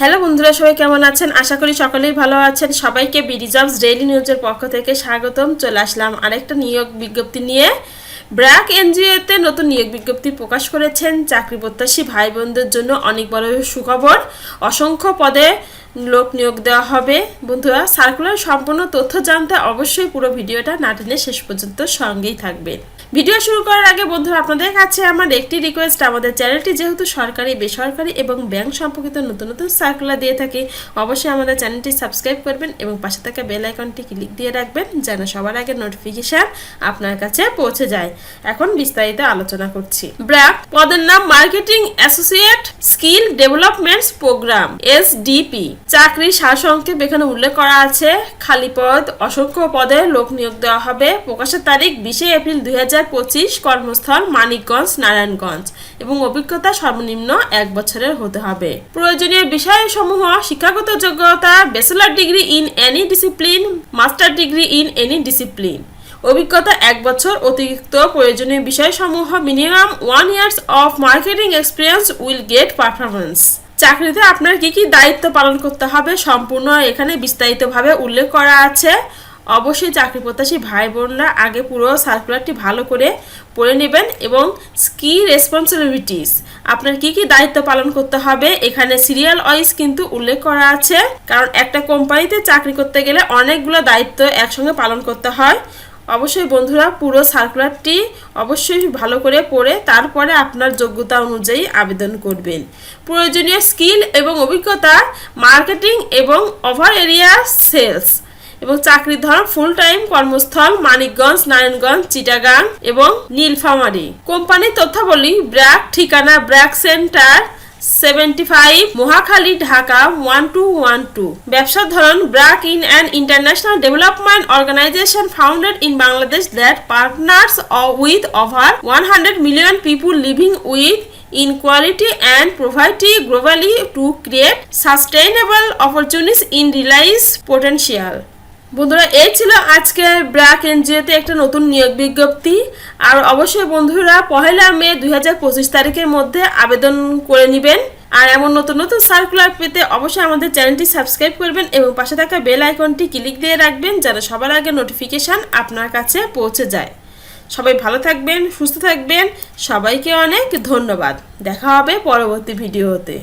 Hello বন্ধুরা, সবাই কেমন আছেন? আশা করি সকলেই ভালো আছেন। সবাইকে বিডি জবস ডেইলি নিউজের পক্ষ থেকে স্বাগতম। চলে আসলাম আরেকটা নিয়োগ বিজ্ঞপ্তি নিয়ে। ব্র্যাক এনজিওতে নতুন নিয়োগ বিজ্ঞপ্তি প্রকাশ করেছেন চাকরি প্রত্যাশী ভাই বোনদের জন্য অনেক বড় সুখবর। অসংখ্য পদে লোক নিয়োগ দেওয়া হবে। বন্ধুরা সার্কুলার সম্পূর্ণ তথ্য জানতে অবশ্যই পুরো ভিডিওটা নাটিনে শেষ পর্যন্ত সঙ্গেই থাকবেন। ভিডিও শুরু করার আগে বন্ধুরা, আপনাদের কাছে আমার একটি রিকোয়েস্ট আমাদের চ্যানেলটি যেহেতু সরকারি, বেসরকারি এবং ব্যাংক সম্পর্কিত নতুন নতুন সার্কুলার দিয়ে থাকে, অবশ্যই আমাদের চ্যানেলটি সাবস্ক্রাইব করবেন এবং পাশে থাকা বেল আইকনটি ক্লিক দিয়ে রাখবেন যেন সবার আগে নোটিফিকেশান আপনার কাছে পৌঁছে যায়। এখন বিস্তারিত আলোচনা করছি। ব্র্যাক, পদের নাম marketing associate skill developments programme S SDP. চাকরির সারসংক্ষেপ এখানে উল্লেখ করা আছে। খালি পদ, অসংখ্য পদে লোক নিয়োগ দেওয়া হবে। প্রকাশের তারিখ বিশে এপ্রিল দুই কর্মস্থল মানিকগঞ্জ, নারায়ণগঞ্জ। এবং অভিজ্ঞতা সর্বনিম্ন এক বছরের হতে হবে। প্রয়োজনীয় বিষয়সমূহ, শিক্ষাগত যোগ্যতা, bachelor degree in any discipline, master degree in any discipline. অভিজ্ঞতা এক বছর অতিরিক্ত প্রয়োজনীয় বিষয়সমূহ minimum one years of marketing experience will get performance চাকরিতে আপনার কি কি দায়িত্ব পালন করতে হবে সম্পূর্ণ এখানে বিস্তারিতভাবে উল্লেখ করা আছে। অবশ্যই চাকরি প্রত্যাশী ভাই বোনরা আগে পুরো সার্কুলারটি ভালো করে পড়ে নেবেন এবং স্কি রেসপন্সিবিলিটিস আপনার কি কি দায়িত্ব পালন করতে হবে এখানে সিরিয়াল ওয়াইজ কিন্তু উল্লেখ করা আছে। কারণ একটা কোম্পানিতে চাকরি করতে গেলে অনেকগুলো দায়িত্ব একসঙ্গে পালন করতে হয়। অবশ্যই বন্ধুরা পুরো সার্কুলারটি অবশ্যই ভালো করে পড়ে তারপরে আপনার যোগ্যতা অনুযায়ী আবেদন করবেন। প্রয়োজনীয় স্কিল এবং অভিজ্ঞতা মার্কেটিং এবং ওভার এরিয়া সেলস এবং চাকরির ধরন ফুল টাইম কর্মস্থল মানিকগঞ্জ, নারায়ণগঞ্জ, চিটাগাং এবং নীলফামারী। কোম্পানির তথ্যাবলী, ব্র্যাক, ঠিকানা, BRAC centre seventy five Mohakhali Dhaka one two one two ব্যবসার ধরন BRAC in an international development organisation founded in Bangladesh that partners with over one hundred million people living with inequality and poverty globally to create sustainable opportunities in realize potential. বন্ধুরা, এই ছিল আজকের ব্র্যাক এনজিওতে একটা নতুন নিয়োগ বিজ্ঞপ্তি। আর অবশ্যই বন্ধুরা, পহেলা মে দু হাজার পঁচিশ তারিখের মধ্যে আবেদন করে নেবেন। আর এমন নতুন নতুন সার্কুলার পেতে অবশ্যই আমাদের চ্যানেলটি সাবস্ক্রাইব করবেন এবং পাশে থাকা বেল আইকনটি ক্লিক দিয়ে রাখবেন যেন সবার আগে নোটিফিকেশান আপনার কাছে পৌঁছে যায়। সবাই ভালো থাকবেন, সুস্থ থাকবেন। সবাইকে অনেক ধন্যবাদ। দেখা হবে পরবর্তী ভিডিওতে